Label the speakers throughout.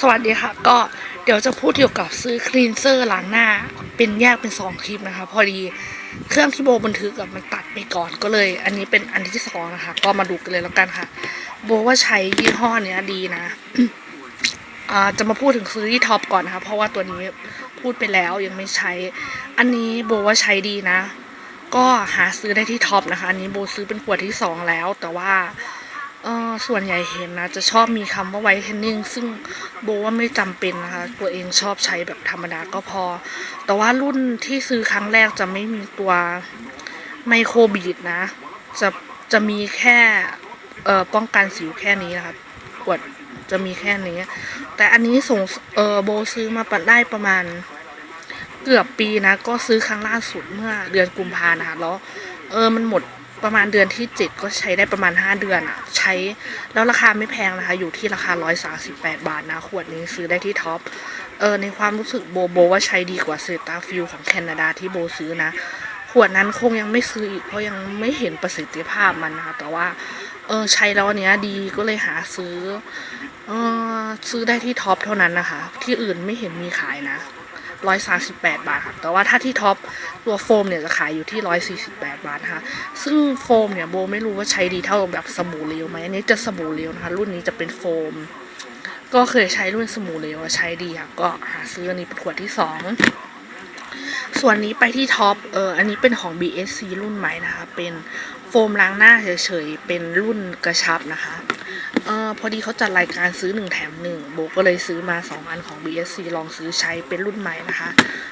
Speaker 1: สวัสดีค่ะ ก็เดี๋ยวจะพูดเกี่ยวกับซื้อคลีนเซอร์ล้างหน้า เป็นแยกเป็นสองคลิปนะคะ พอดีเครื่องที่โบบันทึกกับมันตัดไปก่อนก็เลย อันนี้เป็นอันที่สองนะคะ ก็มาดูกันเลยแล้วกันค่ะ โบว่าใช้ยี่ห้อเนี้ยดีนะจะมาพูดถึงซื้อที่ท็อปก่อนนะคะ เพราะว่าตัวนี้พูดไปแล้วยังไม่ใช้ อันนี้โบว่าใช้ดีนะ ก็หาซื้อได้ที่ท็อปนะคะ อันนี้โบซื้อเป็นขวดที่สองแล้ว แต่ว่า เออส่วนใหญ่เห็นนะ จะชอบมีคำว่าไวท์เทนนิ่งซึ่งโบว่าไม่จำเป็นนะคะ ตัวเองชอบใช้แบบธรรมดาก็พอ แต่ว่ารุ่นที่ซื้อครั้งแรกจะไม่มีตัวไมโครบีดนะ จะจะมีแค่เอ่อป้องกันสิวแค่นี้นะคะขวดจะมีแค่นี้ แต่อันนี้ส่งเออโบซื้อมาปัดได้ประมาณเกือบปีนะ ก็ซื้อครั้งล่าสุดเมื่อเดือนกุมภานะคะแล้วเออมันหมด ประมาณเดือนที่เจ็ดก็ใช้ได้ประมาณห้าเดือนอะใช้แล้วราคาไม่แพงนะคะ อยู่ที่ราคาร้อยสาสิบาทนะ ขวดนี้ซื้อได้ที่ท็อปเออในความรู้สึกโบโบว่าใช้ดีกว่าเซตาฟิลของแคนาดาที่โบซื้อนะ ขวดนั้นคงยังไม่ซื้ออีกเพราะยังไม่เห็นประสิทธิภาพมันนะคะแต่ว่าเออใช้แล้วเนี้ยดีก็เลยหาซื้อเออซื้อได้ที่ท็อปเท่านั้นนะคะ ที่อื่นไม่เห็นมีขายนะ ร้อยสาสิบแปดบาทค่ะแต่ว่าถ้าที่ท็อปตัวโฟมเนี่ยจะขายอยู่ที่ร้อยสี่สิบแปดบาทนะคะซึ่งโฟมเนี่ยโบไม่รู้ว่าใช้ดีเท่าแบบสบู่เหลวไหมอันนี้จะสบู่เหลวนะคะ รุ่นนี้จะเป็นโฟม ก็เคยใช้รุ่นสบู่เลวอะใช้ดีค่ะก็หาซื้ออันนี้เป็นขวดที่สองส่วนนี้ไปที่ท็อป เออ อันนี้เป็นของ BSC รุ่นใหม่นะคะ เป็นโฟมล้างหน้าเฉยๆ เป็นรุ่นกระชับนะคะ เออพอดีเขาจัดรายการซื้อหนึ่งแถมหนึ่งโบก็เลยซื้อมาสองอันของ BSC ลองซื้อใช้เป็นรุ่นใหม่นะคะ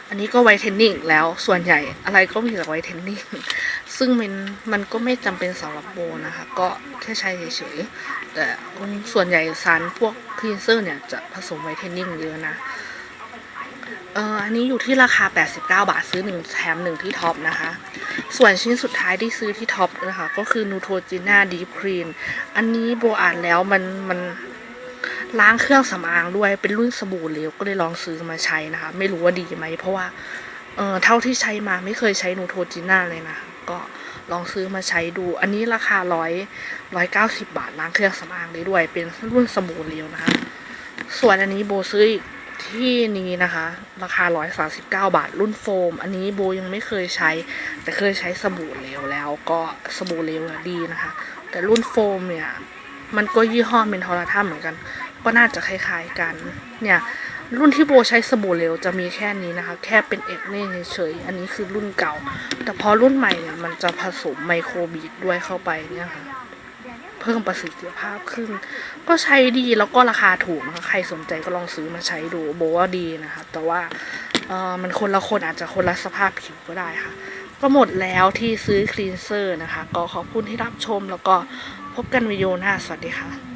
Speaker 1: อันนี้ก็ไวท์เทนนิ่งแล้วส่วนใหญ่อะไรก็มีแต่ไวท์เทนนิ่งซึ่งมันมันก็ไม่จำเป็นสำหรับโบนะคะ ก็แค่ใช้เฉยๆแต่ส่วนใหญ่สารพวกคลีนเซอร์เนี่ยจะผสมไวท์เทนนิ่งเยอะนะ เอออันนี้อยู่ที่ราคา 89 บาทซื้อหนึ่งแถมหนึ่งที่ท็อปนะคะ ส่วนชิ้นสุดท้ายที่ซื้อที่ท็อปนะคะ ก็คือนูโทจิน่าดีฟครีนอันนี้โบอ่านแล้วมันมันล้างเครื่องสำอางด้วยเป็นรุ่นสบู่เหลวก็เลยลองซื้อมาใช้นะคะ ไม่รู้ว่าดีไหมเพราะว่าเออเท่าที่ใช้มาไม่เคยใช้นูโทจิน่าเลยนะก็ลองซื้อมาใช้ดู อันนี้ราคาร้อยร้อยเก้าสิบบาทล้างเครื่องสำอางได้ด้วย เป็นรุ่นสบู่เหลวนะคะ ส่วนอันนี้โบซื้ออีก ที่นี้นะคะ ราคา 139 บาท รุ่นโฟม อันนี้โบยังไม่เคยใช้ แต่เคยใช้สบู่เหลวแล้วก็สบู่เหลวดีนะคะ แต่รุ่นโฟมเนี่ย มันก็ยี่ห้อเมนทอร์ทัมเหมือนกัน ก็น่าจะคล้ายๆกัน เนี่ย รุ่นที่โบใช้สบู่เหลวจะมีแค่นี้นะคะ แค่เป็นเอกเน่เฉยๆ อันนี้คือรุ่นเก่า แต่พอรุ่นใหม่เนี่ยมันจะผสมไมโครบีดด้วยเข้าไปเนี่ยค่ะ เพิ่มประสิทธิภาพขึ้น ก็ใช้ดีแล้วก็ราคาถูกนะคะใครสนใจก็ลองซื้อมาใช้ดูโบว่าดีนะคะแต่ว่าเออมันคนละคนอาจจะคนละสภาพผิวก็ได้ค่ะ ก็หมดแล้วที่ซื้อคลีนเซอร์นะคะ ก็ขอบคุณที่รับชมแล้วก็พบกันวิดีโอหน้าสวัสดีค่ะ